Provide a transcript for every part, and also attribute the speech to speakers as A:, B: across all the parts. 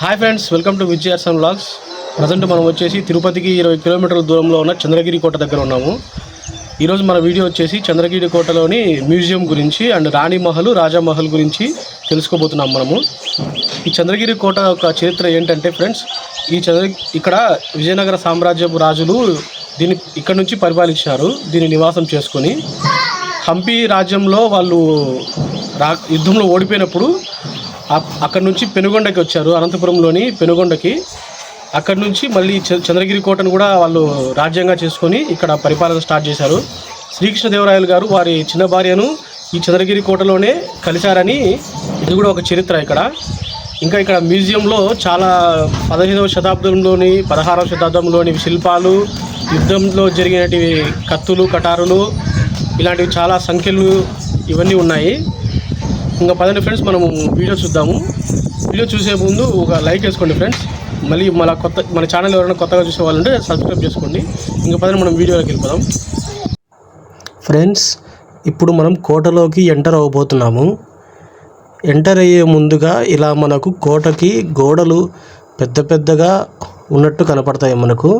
A: hi friends welcome to విజయర్స్ and blogs present మనం వచ్చేసి తిరుపతికి ఇరవై కిలోమీటర్ల దూరంలో ఉన్న చంద్రగిరి కోట దగ్గర ఉన్నాము ఈరోజు మన వీడియో వచ్చేసి చంద్రగిరి కోటలోని మ్యూజియం గురించి అండ్ రాణి మహల్ రాజామహల్ గురించి తెలుసుకోబోతున్నాం మనము ఈ చంద్రగిరి కోట యొక్క చరిత్ర ఏంటంటే ఫ్రెండ్స్ ఈ చంద్ర ఇక్కడ విజయనగర సామ్రాజ్యపు రాజులు దీని ఇక్కడ నుంచి పరిపాలించారు దీని నివాసం చేసుకొని హంపి రాజ్యంలో వాళ్ళు రా యుద్ధంలో ఓడిపోయినప్పుడు అక్కడ నుంచి పెనుగొండకి వచ్చారు అనంతపురంలోని పెనుగొండకి అక్కడ నుంచి మళ్ళీ చంద్రగిరి కోటను కూడా వాళ్ళు రాజ్యంగా చేసుకొని ఇక్కడ పరిపాలన స్టార్ట్ చేశారు శ్రీకృష్ణదేవరాయలు గారు వారి చిన్న భార్యను ఈ చంద్రగిరి కోటలోనే కలిశారని ఇది కూడా ఒక చరిత్ర ఇక్కడ ఇంకా ఇక్కడ మ్యూజియంలో చాలా పదహైదవ శతాబ్దంలోని పదహారవ శతాబ్దంలోని శిల్పాలు యుద్ధంలో జరిగినటివి కత్తులు కటారులు ఇలాంటివి చాలా సంఖ్యలు ఇవన్నీ ఉన్నాయి ఇంకా పదండి ఫ్రెండ్స్ మనము వీడియో చూద్దాము వీడియో చూసే ముందు ఒక లైక్ వేసుకోండి ఫ్రెండ్స్ మళ్ళీ మన కొత్త మన ఛానల్ ఎవరైనా కొత్తగా చూసే వాళ్ళంటే సబ్స్క్రైబ్ చేసుకోండి ఇంకా పదండి మనం వీడియోలోకి వెళ్ళిపోదాం ఫ్రెండ్స్ ఇప్పుడు మనం కోటలోకి ఎంటర్ అవ్వబోతున్నాము ఎంటర్ అయ్యే ముందుగా ఇలా మనకు కోటకి గోడలు పెద్ద పెద్దగా ఉన్నట్టు కనపడతాయి మనకు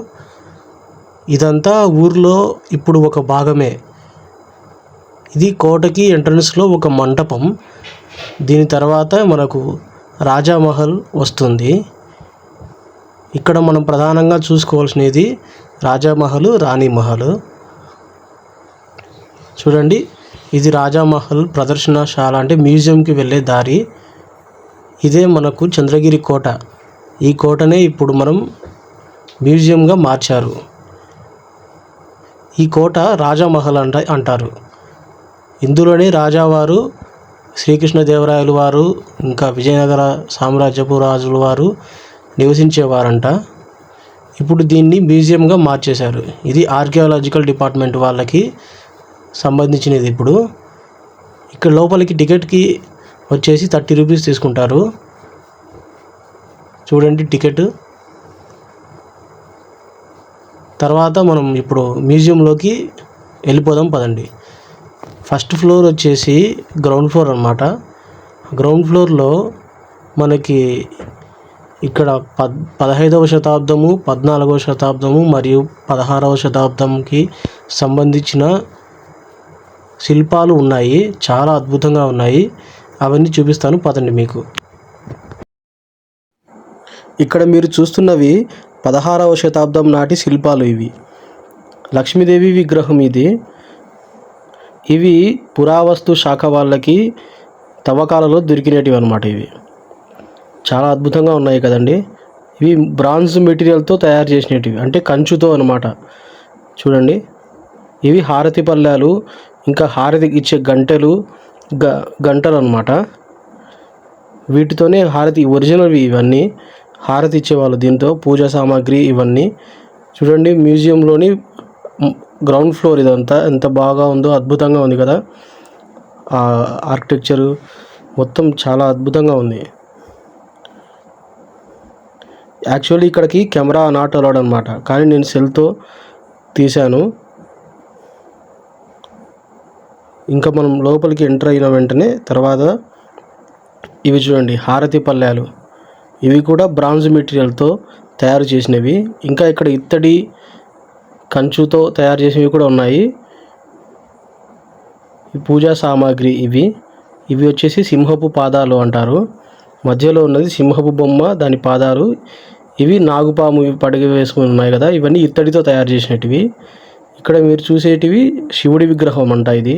A: ఇదంతా ఊర్లో ఇప్పుడు ఒక భాగమే ఇది కోటకి ఎంట్రన్స్లో ఒక మంటపం దీని తర్వాత మనకు రాజామహల్ వస్తుంది ఇక్కడ మనం ప్రధానంగా చూసుకోవాల్సినది రాజామహల్ రాణిమహల్ చూడండి ఇది రాజామహల్ ప్రదర్శనశాల అంటే మ్యూజియంకి వెళ్ళే దారి ఇదే మనకు చంద్రగిరి కోట ఈ కోటనే ఇప్పుడు మనం మ్యూజియంగా మార్చారు ఈ కోట రాజామహల్ అంట అంటారు ఇందులోనే రాజావారు శ్రీకృష్ణదేవరాయలు వారు ఇంకా విజయనగర సామ్రాజ్యపు రాజుల వారు నివసించేవారంట ఇప్పుడు దీన్ని మ్యూజియంగా మార్చేశారు ఇది ఆర్కియాలజికల్ డిపార్ట్మెంట్ వాళ్ళకి సంబంధించినది ఇప్పుడు ఇక్కడ లోపలికి టికెట్కి వచ్చేసి థర్టీ రూపీస్ తీసుకుంటారు చూడండి టికెట్ తర్వాత మనం ఇప్పుడు మ్యూజియంలోకి వెళ్ళిపోదాం పదండి ఫస్ట్ ఫ్లోర్ వచ్చేసి గ్రౌండ్ ఫ్లోర్ అనమాట గ్రౌండ్ ఫ్లోర్లో మనకి ఇక్కడ పద్ పదహైదవ శతాబ్దము పద్నాలుగవ శతాబ్దము మరియు పదహారవ శతాబ్దంకి సంబంధించిన శిల్పాలు ఉన్నాయి చాలా అద్భుతంగా ఉన్నాయి అవన్నీ చూపిస్తాను పదండి మీకు ఇక్కడ మీరు చూస్తున్నవి పదహారవ శతాబ్దం నాటి శిల్పాలు ఇవి లక్ష్మీదేవి విగ్రహం ఇది ఇవి పురావస్తు శాఖ వాళ్ళకి తవ్వకాలలో దొరికినవి అనమాట ఇవి చాలా అద్భుతంగా ఉన్నాయి కదండి ఇవి బ్రాంజ్ మెటీరియల్తో తయారు చేసినవి అంటే కంచుతో అనమాట చూడండి ఇవి హారతి పళ్ళాలు ఇంకా హారతి ఇచ్చే గంటలు గ గంటలు అనమాట వీటితోనే హారతి ఒరిజినల్వి ఇవన్నీ హారతి ఇచ్చేవాళ్ళు దీంతో పూజా సామాగ్రి ఇవన్నీ చూడండి మ్యూజియంలోని గ్రౌండ్ ఫ్లోర్ ఇదంతా ఎంత బాగా ఉందో అద్భుతంగా ఉంది కదా ఆ ఆర్కిటెక్చరు మొత్తం చాలా అద్భుతంగా ఉంది యాక్చువల్లీ ఇక్కడికి కెమెరా నాట్ అలౌడ్ అనమాట కానీ నేను సెల్తో తీశాను ఇంకా మనం లోపలికి ఎంటర్ అయిన వెంటనే తర్వాత ఇవి చూడండి హారతి పల్లెలు ఇవి కూడా బ్రాంజ్ మెటీరియల్తో తయారు చేసినవి ఇంకా ఇక్కడ ఇత్తడి కంచుతో తయారు చేసినవి కూడా ఉన్నాయి పూజా సామాగ్రి ఇవి ఇవి వచ్చేసి సింహపు పాదాలు అంటారు మధ్యలో ఉన్నది సింహపు బొమ్మ దాని పాదాలు ఇవి నాగుపాము పడగ వేసుకుని ఉన్నాయి కదా ఇవన్నీ ఇత్తడితో తయారు చేసినటివి ఇక్కడ మీరు చూసేటివి శివుడి విగ్రహం అంట ఇది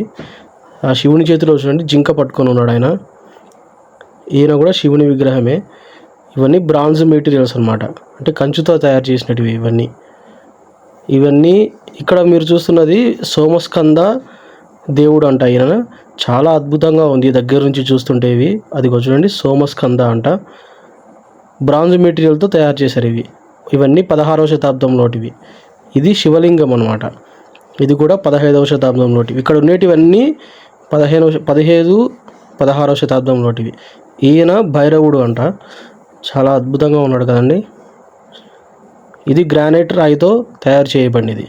A: ఆ శివుని చేతిలో చూడండి జింక పట్టుకొని ఉన్నాడు ఆయన ఈయన కూడా శివుని విగ్రహమే ఇవన్నీ బ్రాంజ్ మెటీరియల్స్ అనమాట అంటే కంచుతో తయారు చేసినటివి ఇవన్నీ ఇవన్నీ ఇక్కడ మీరు చూస్తున్నది సోమస్కంద దేవుడు అంట ఈయన చాలా అద్భుతంగా ఉంది దగ్గర నుంచి చూస్తుంటే ఇవి అదిగో చూడండి సోమస్కంద అంట బ్రాంజ్ మెటీరియల్తో తయారు చేశారు ఇవి ఇవన్నీ పదహారవ శతాబ్దంలోటివి ఇది శివలింగం అనమాట ఇది కూడా పదహైదవ శతాబ్దంలోటివి ఇక్కడ ఉండేటివన్నీ పదిహేను పదిహేదు పదహారవ శతాబ్దంలోటివి ఈయన భైరవుడు అంట చాలా అద్భుతంగా ఉన్నాడు కదండి ఇది గ్రానైట్ రాయితో తయారు చేయబడింది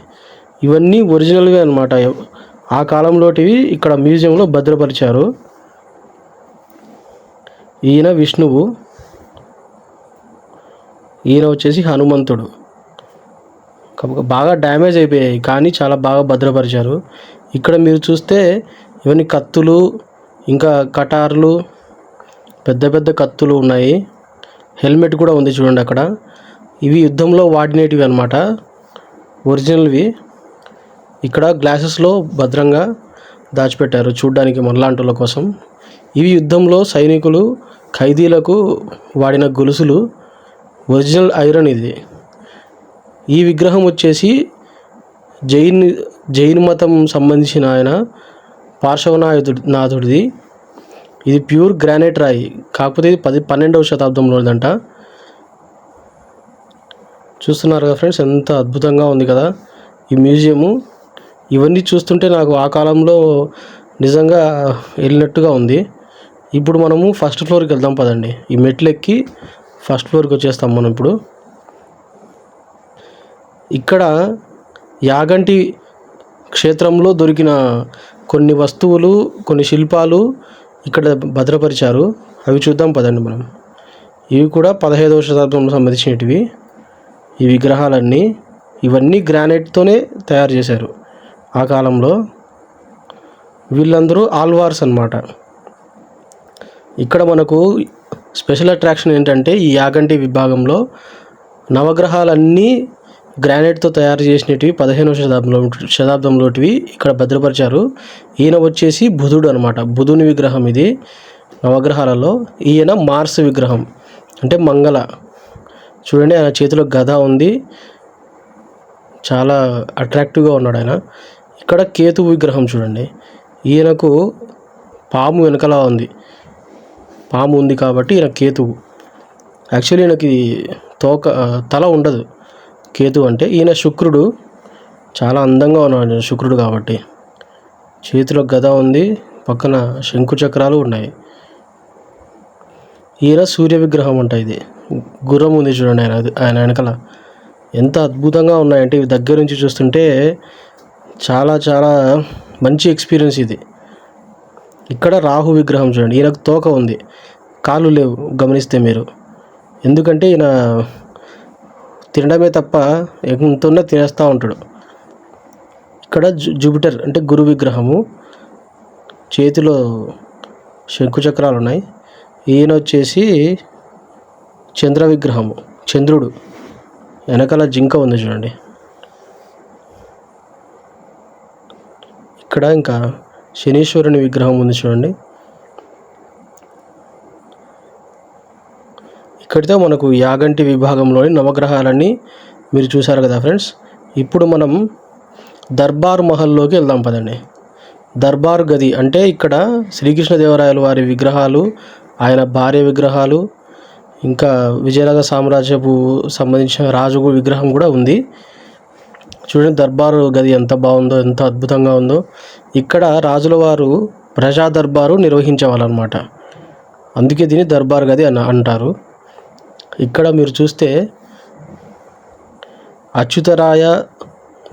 A: ఇవన్నీ ఒరిజినల్గా అనమాట ఆ కాలంలోటివి ఇక్కడ మ్యూజియంలో భద్రపరిచారు ఈయన విష్ణువు ఈయన వచ్చేసి హనుమంతుడు బాగా డ్యామేజ్ అయిపోయాయి కానీ చాలా బాగా భద్రపరిచారు ఇక్కడ మీరు చూస్తే ఇవన్నీ కత్తులు ఇంకా కటార్లు పెద్ద పెద్ద కత్తులు ఉన్నాయి హెల్మెట్ కూడా ఉంది చూడండి అక్కడ ఇవి యుద్ధంలో వాడినేటివి అనమాట ఒరిజినల్వి ఇక్కడ గ్లాసెస్లో భద్రంగా దాచిపెట్టారు చూడ్డానికి మనలాంటుల కోసం ఇవి యుద్ధంలో సైనికులు ఖైదీలకు వాడిన గొలుసులు ఒరిజినల్ ఐరన్ ఇది ఈ విగ్రహం వచ్చేసి జైన్ జైన్ మతం సంబంధించిన ఆయన పార్శ్వనాథుడి నాథుడిది ఇది ప్యూర్ గ్రానైట్ రాయి కాకపోతే ఇది పది పన్నెండవ శతాబ్దంలోదంట చూస్తున్నారు కదా ఫ్రెండ్స్ ఎంత అద్భుతంగా ఉంది కదా ఈ మ్యూజియము ఇవన్నీ చూస్తుంటే నాకు ఆ కాలంలో నిజంగా వెళ్ళినట్టుగా ఉంది ఇప్పుడు మనము ఫస్ట్ ఫ్లోర్కి వెళ్దాం పదండి ఈ మెట్లు ఎక్కి ఫస్ట్ ఫ్లోర్కి వచ్చేస్తాం మనం ఇప్పుడు ఇక్కడ యాగంటి క్షేత్రంలో దొరికిన కొన్ని వస్తువులు కొన్ని శిల్పాలు ఇక్కడ భద్రపరిచారు అవి చూద్దాం పదండి మనం ఇవి కూడా పదహైదవ శతాబ్దంలో సంబంధించినటివి ఈ విగ్రహాలన్నీ ఇవన్నీ గ్రానైట్తోనే తయారు చేశారు ఆ కాలంలో వీళ్ళందరూ ఆల్వార్స్ అనమాట ఇక్కడ మనకు స్పెషల్ అట్రాక్షన్ ఏంటంటే ఈ యాగంటి విభాగంలో నవగ్రహాలన్నీ గ్రానైట్తో తయారు చేసినవి పదిహేనవ శతాబ్దంలో శతాబ్దంలోటివి ఇక్కడ భద్రపరిచారు ఈయన వచ్చేసి బుధుడు అనమాట బుధుని విగ్రహం ఇది నవగ్రహాలలో ఈయన మార్స్ విగ్రహం అంటే మంగళ చూడండి ఆయన చేతిలో గద ఉంది చాలా అట్రాక్టివ్గా ఉన్నాడు ఆయన ఇక్కడ కేతు విగ్రహం చూడండి ఈయనకు పాము వెనకలా ఉంది పాము ఉంది కాబట్టి ఈయన కేతువు యాక్చువల్లీ ఈయనకి తోక తల ఉండదు కేతు అంటే ఈయన శుక్రుడు చాలా అందంగా ఉన్నాడు శుక్రుడు కాబట్టి చేతిలో గద ఉంది పక్కన శంకు చక్రాలు ఉన్నాయి ఈయన సూర్య విగ్రహం అంట ఇది గుర్రం ఉంది చూడండి ఆయన ఆయన వెనకాల ఎంత అద్భుతంగా ఉన్నాయంటే ఇవి దగ్గర నుంచి చూస్తుంటే చాలా చాలా మంచి ఎక్స్పీరియన్స్ ఇది ఇక్కడ రాహు విగ్రహం చూడండి ఈయనకు తోక ఉంది కాలు లేవు గమనిస్తే మీరు ఎందుకంటే ఈయన తినడమే తప్ప ఎంతున్నా తినేస్తూ ఉంటాడు ఇక్కడ జూపిటర్ అంటే గురు విగ్రహము చేతిలో శంకుచక్రాలు ఉన్నాయి ఈయన వచ్చేసి చంద్ర విగ్రహము చంద్రుడు వెనకాల జింక ఉంది చూడండి ఇక్కడ ఇంకా శనీశ్వరుని విగ్రహం ఉంది చూడండి ఇక్కడితో మనకు యాగంటి విభాగంలోని నవగ్రహాలన్నీ మీరు చూశారు కదా ఫ్రెండ్స్ ఇప్పుడు మనం దర్బార్ మహల్లోకి వెళ్దాం పదండి దర్బార్ గది అంటే ఇక్కడ శ్రీకృష్ణదేవరాయల వారి విగ్రహాలు ఆయన భార్య విగ్రహాలు ఇంకా విజయనగర సామ్రాజ్యపు సంబంధించిన రాజు విగ్రహం కూడా ఉంది చూడండి దర్బారు గది ఎంత బాగుందో ఎంత అద్భుతంగా ఉందో ఇక్కడ రాజుల వారు ప్రజా దర్బారు నిర్వహించేవాళ్ళనమాట అందుకే దీన్ని దర్బార్ గది అని అంటారు ఇక్కడ మీరు చూస్తే అచ్యుతరాయ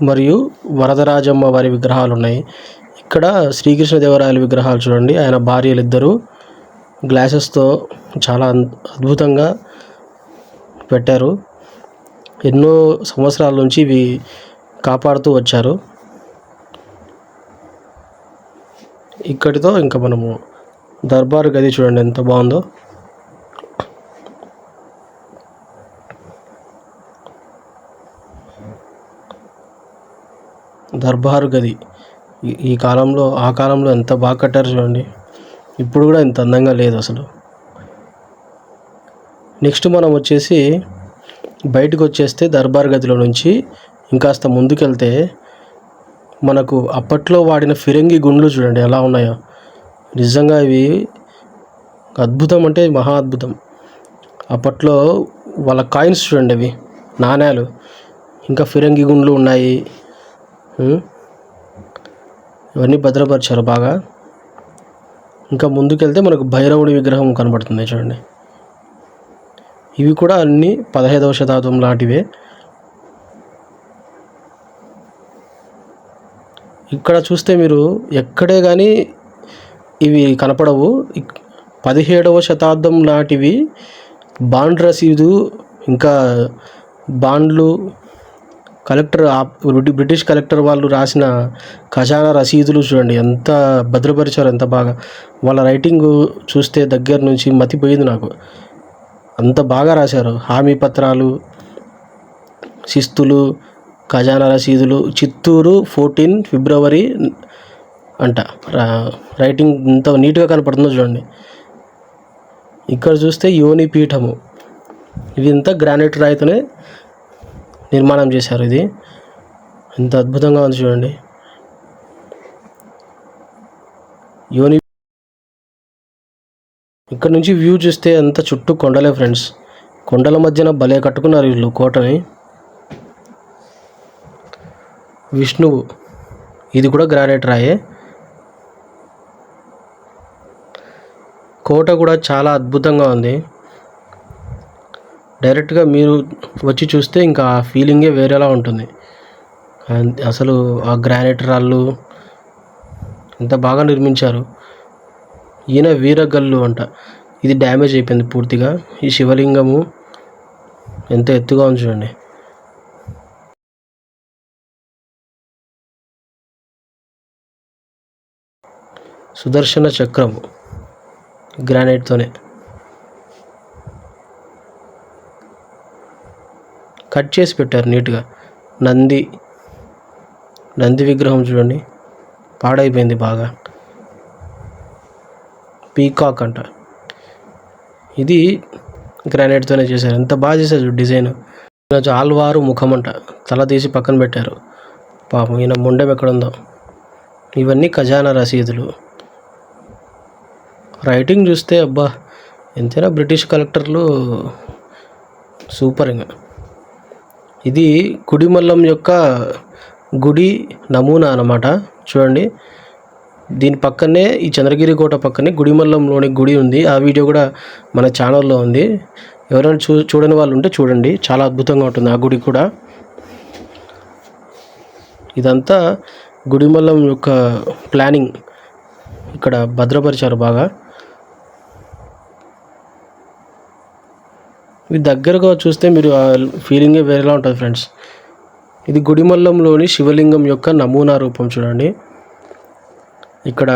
A: మరియు వరదరాజమ్మ వారి విగ్రహాలు ఉన్నాయి ఇక్కడ శ్రీకృష్ణదేవరాయల విగ్రహాలు చూడండి ఆయన భార్యలిద్దరూ గ్లాసెస్తో చాలా అద్భుతంగా పెట్టారు ఎన్నో సంవత్సరాల నుంచి ఇవి కాపాడుతూ వచ్చారు ఇక్కడితో ఇంకా మనము దర్బార్ గది చూడండి ఎంత బాగుందో దర్బారు గది ఈ కాలంలో ఆ కాలంలో ఎంత బాగా కట్టారు చూడండి ఇప్పుడు కూడా ఇంత అందంగా లేదు అసలు నెక్స్ట్ మనం వచ్చేసి బయటకు వచ్చేస్తే దర్బార్ గదిలో నుంచి ఇంకాస్త ముందుకెళ్తే మనకు అప్పట్లో వాడిన ఫిరంగి గుండ్లు చూడండి ఎలా ఉన్నాయో నిజంగా ఇవి అద్భుతం అంటే మహా అద్భుతం అప్పట్లో వాళ్ళ కాయిన్స్ చూడండి అవి నాణ్యాలు ఇంకా ఫిరంగి గుండ్లు ఉన్నాయి ఇవన్నీ భద్రపరిచారు బాగా ఇంకా ముందుకెళ్తే మనకు భైరవుడి విగ్రహం కనబడుతుంది చూడండి ఇవి కూడా అన్నీ పదహైదవ శతాబ్దం లాంటివే ఇక్కడ చూస్తే మీరు ఎక్కడే కానీ ఇవి కనపడవు పదిహేడవ శతాబ్దం నాటివి బాండ్ రసీదు ఇంకా బాండ్లు కలెక్టర్ బ్రిటిష్ కలెక్టర్ వాళ్ళు రాసిన ఖజానా రసీదులు చూడండి ఎంత భద్రపరిచారు ఎంత బాగా వాళ్ళ రైటింగ్ చూస్తే దగ్గర నుంచి మతిపోయింది నాకు అంత బాగా రాశారు హామీ పత్రాలు శిస్తులు ఖజానా రసీదులు చిత్తూరు ఫోర్టీన్ ఫిబ్రవరి అంట రైటింగ్ ఇంత నీట్గా కనపడుతుందో చూడండి ఇక్కడ చూస్తే యోని పీఠము ఇది ఇంత గ్రానైట్ రాయితోనే నిర్మాణం చేశారు ఇది ఎంత అద్భుతంగా ఉంది చూడండి యోని ఇక్కడ నుంచి వ్యూ చూస్తే అంత చుట్టూ కొండలే ఫ్రెండ్స్ కొండల మధ్యన భలే కట్టుకున్నారు వీళ్ళు కోటని విష్ణువు ఇది కూడా గ్రానైట్ రాయే కోట కూడా చాలా అద్భుతంగా ఉంది డైరెక్ట్గా మీరు వచ్చి చూస్తే ఇంకా ఆ ఫీలింగే వేరేలా ఉంటుంది అసలు ఆ గ్రానైట్ రాళ్ళు ఎంత బాగా నిర్మించారు ఈయన వీరగల్లు అంట ఇది డ్యామేజ్ అయిపోయింది పూర్తిగా ఈ శివలింగము ఎంత ఎత్తుగా ఉంది చూడండి సుదర్శన చక్రము గ్రానైట్తోనే కట్ చేసి పెట్టారు నీట్గా నంది నంది విగ్రహం చూడండి పాడైపోయింది బాగా పీకాక్ అంట ఇది గ్రానైట్తోనే చేశారు ఎంత బాగా చేశారు డిజైన్ ఆల్వారు ముఖం అంట తల తీసి పక్కన పెట్టారు పాపం ఈయన ముండెం ఎక్కడుందో ఇవన్నీ ఖజానా రసీదులు రైటింగ్ చూస్తే అబ్బా ఎంతైనా బ్రిటిష్ కలెక్టర్లు సూపర్ ఇంకా ఇది కుడిమల్లం యొక్క గుడి నమూనా అన్నమాట చూడండి దీని పక్కనే ఈ చంద్రగిరి కోట పక్కనే గుడిమల్లంలోని గుడి ఉంది ఆ వీడియో కూడా మన ఛానల్లో ఉంది ఎవరైనా చూ చూడని వాళ్ళు ఉంటే చూడండి చాలా అద్భుతంగా ఉంటుంది ఆ గుడి కూడా ఇదంతా గుడిమల్లం యొక్క ప్లానింగ్ ఇక్కడ భద్రపరిచారు బాగా ఇది దగ్గరగా చూస్తే మీరు ఆ ఫీలింగే వేరేలా ఉంటుంది ఫ్రెండ్స్ ఇది గుడిమల్లంలోని శివలింగం యొక్క నమూనా రూపం చూడండి ఇక్కడ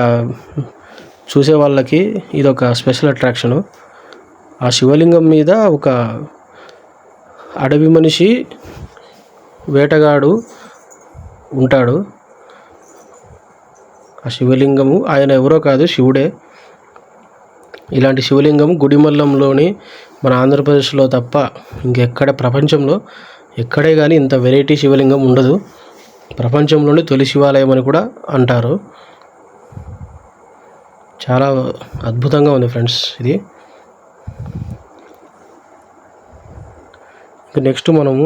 A: చూసే వాళ్ళకి ఇది ఒక స్పెషల్ అట్రాక్షను ఆ శివలింగం మీద ఒక అడవి మనిషి వేటగాడు ఉంటాడు ఆ శివలింగము ఆయన ఎవరో కాదు శివుడే ఇలాంటి శివలింగం గుడిమల్లంలోని మన ఆంధ్రప్రదేశ్లో తప్ప ఇంకెక్కడ ప్రపంచంలో ఎక్కడే కానీ ఇంత వెరైటీ శివలింగం ఉండదు ప్రపంచంలోని తొలి శివాలయం అని కూడా అంటారు చాలా అద్భుతంగా ఉంది ఫ్రెండ్స్ ఇది నెక్స్ట్ మనము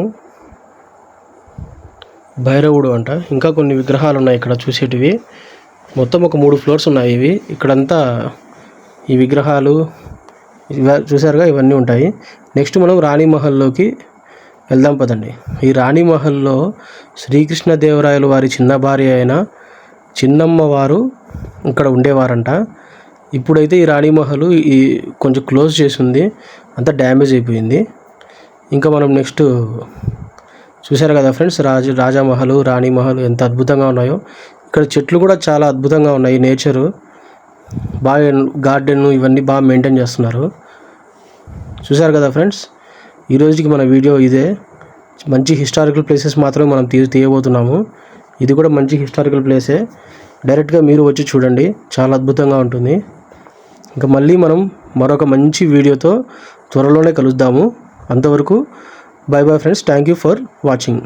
A: భైరవుడు అంట ఇంకా కొన్ని విగ్రహాలు ఉన్నాయి ఇక్కడ చూసేటివి మొత్తం ఒక మూడు ఫ్లోర్స్ ఉన్నాయి ఇవి ఇక్కడంతా ఈ విగ్రహాలు చూసారుగా ఇవన్నీ ఉంటాయి నెక్స్ట్ మనం రాణిమహల్లోకి వెళ్దాం పదండి ఈ రాణిమహల్లో శ్రీకృష్ణదేవరాయలు వారి చిన్న భార్య అయిన చిన్నమ్మ వారు ఇక్కడ ఉండేవారంట ఇప్పుడైతే ఈ రాణి మహల్ ఈ కొంచెం క్లోజ్ చేసింది అంతా డ్యామేజ్ అయిపోయింది ఇంకా మనం నెక్స్ట్ చూసారు కదా ఫ్రెండ్స్ రాజ రాజామహల్ మహల్ రాణి మహల్ ఎంత అద్భుతంగా ఉన్నాయో ఇక్కడ చెట్లు కూడా చాలా అద్భుతంగా ఉన్నాయి నేచరు బాగా గార్డెన్ ఇవన్నీ బాగా మెయింటైన్ చేస్తున్నారు చూసారు కదా ఫ్రెండ్స్ ఈ రోజుకి మన వీడియో ఇదే మంచి హిస్టారికల్ ప్లేసెస్ మాత్రమే మనం తీ తీయబోతున్నాము ఇది కూడా మంచి హిస్టారికల్ ప్లేసే డైరెక్ట్గా మీరు వచ్చి చూడండి చాలా అద్భుతంగా ఉంటుంది ఇంకా మళ్ళీ మనం మరొక మంచి వీడియోతో త్వరలోనే కలుద్దాము అంతవరకు bye bye friends thank you for watching